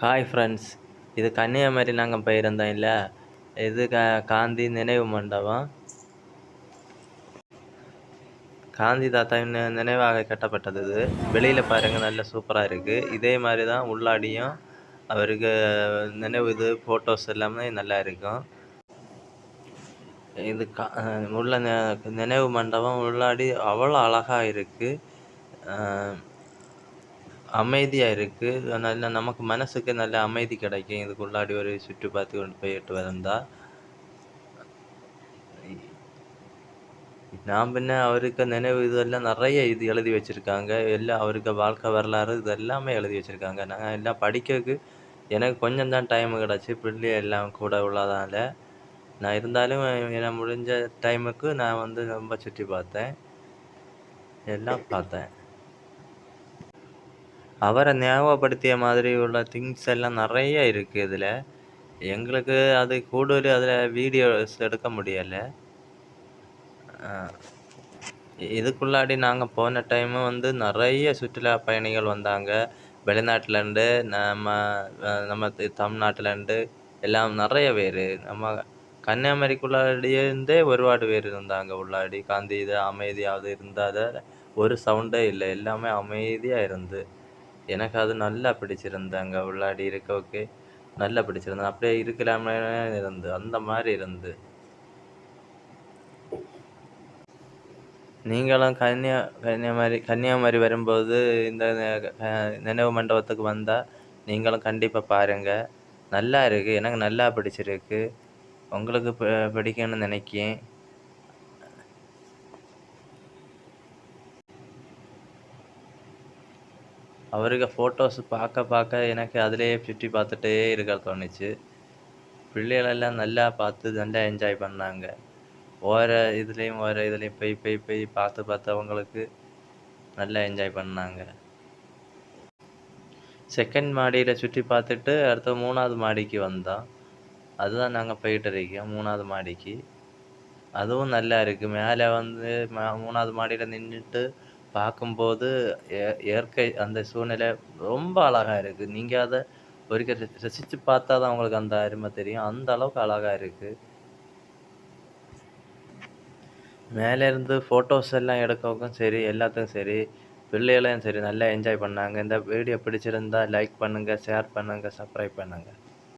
Hi friends இது கன்னியாகுமரி நாங்கள் போயிருந்தோம் இல்லை? இது கா காந்தி நினைவு மண்டபம். காந்தி தாத்தா நினைவாக கட்டப்பட்டது இது. வெளியில் பாருங்கள் நல்ல சூப்பராக இருக்குது இதே மாதிரி தான் உள்ளாடியும் அவருக்கு நினைவு இது ஃபோட்டோஸ் எல்லாமே நல்லா இருக்கும். இது கா உள்ள நினைவு மண்டபம் உள்ளாடி அவ்வளோ அழகாக இருக்குது அமைதியாக இருக்குது நல்ல நமக்கு மனசுக்கு நல்ல அமைதி கிடைக்கும். இதுக்குள்ளாடி ஒரு சுற்றி பார்த்து கொண்டு போயிட்டு வந்தால் நான் பின்ன அவருக்கு நினைவு இதெல்லாம் நிறைய இது எழுதி வச்சுருக்காங்க. எல்லாம் அவருக்கு வாழ்க்கை வரலாறு இது எல்லாமே எழுதி வச்சுருக்காங்க. நான் எல்லாம் படிக்கிறதுக்கு எனக்கு கொஞ்சம் தான் டைம் கிடச்சி. பிள்ளை எல்லாம் கூட உள்ளதால் நான் இருந்தாலும் எனக்கு முடிஞ்ச டைமுக்கு நான் வந்து ரொம்ப சுற்றி பார்த்தேன். எல்லாம் பார்த்தேன். அவரை ஞாபகப்படுத்திய மாதிரி உள்ள திங்ஸ் எல்லாம் நிறைய இருக்குது இதில். எங்களுக்கு அது கூடுதல் அதில் வீடியோஸ் எடுக்க முடியலை. இதுக்குள்ளாடி நாங்கள் போன டைமு வந்து நிறைய சுற்றுலா பயணிகள் வந்தாங்க. வெளிநாட்டிலேருந்து நம்ம நம்ம தமிழ்நாட்டிலேருந்து எல்லாம் நிறைய பேர். நம்ம கன்னியாகுமரிக்குள்ளாடியே ஒருபாடு பேர் இருந்தாங்க உள்ளாடி. காந்தி இது அமைதியாவது இருந்தால் ஒரு சவுண்டே இல்லை. எல்லாமே அமைதியாக இருந்து. எனக்கு அது நல்லா பிடிச்சிருந்து அங்கே உள்ளாடி இருக்கவுக்கு நல்லா பிடிச்சிருந்து அப்படியே இருக்கலாமே இருந்து அந்த மாதிரி இருந்து. நீங்களும் கன்னியா கன்னியாகுமரி கன்னியாகுமரி வரும்போது இந்த நினைவு மண்டபத்துக்கு வந்தால் நீங்களும் கண்டிப்பாக பாருங்கள் நல்லா இருக்குது எனக்கு நல்லா பிடிச்சிருக்கு. உங்களுக்கு பிடிக்கணும்னு பிடிக்கும்னு நினைக்கேன் அவருக்கு ஃபோட்டோஸ் பார்க்க பார்க்க எனக்கு அதிலேயே சுற்றி பார்த்துட்டே இருக்க தோணுச்சு. பிள்ளைகளெல்லாம் நல்லா பார்த்து நல்லா என்ஜாய் பண்ணாங்க. ஓர இதுலேயும் ஓர இதுலேயும் போய் போய் போய் பார்த்து பார்த்து அவங்களுக்கு நல்லா என்ஜாய் பண்ணாங்க. செகண்ட் மாடியில் சுற்றி பார்த்துட்டு அடுத்த மூணாவது மாடிக்கு வந்தோம். அதுதான் நாங்கள் போயிட்டு இருக்கோம் மூணாவது மாடிக்கு. அதுவும் நல்லா இருக்குது மேலே வந்து ம- மூணாவது மாடியில் நின்றுட்டு பார்க்கும்போது இய- இயற்கை அந்த சூழ்நிலை ரொம்ப அழகாக இருக்குது நீங்கள் அதை ஒருக்க ரசித்து பார்த்தா தான் உங்களுக்கு அந்த அருமை தெரியும். அந்த அளவுக்கு அழகாக இருக்குது மேலேருந்து ஃபோட்டோஸ் எல்லாம் எடுக்கவும் சரி எல்லாத்துக்கும் சரி பிள்ளைகளையும் சரி நல்லா என்ஜாய் பண்ணாங்க. இந்த வீடியோ பிடிச்சிருந்தா லைக் பண்ணுங்கள் ஷேர் பண்ணுங்கள் சப்ஸ்கிரைப் பண்ணுங்கள்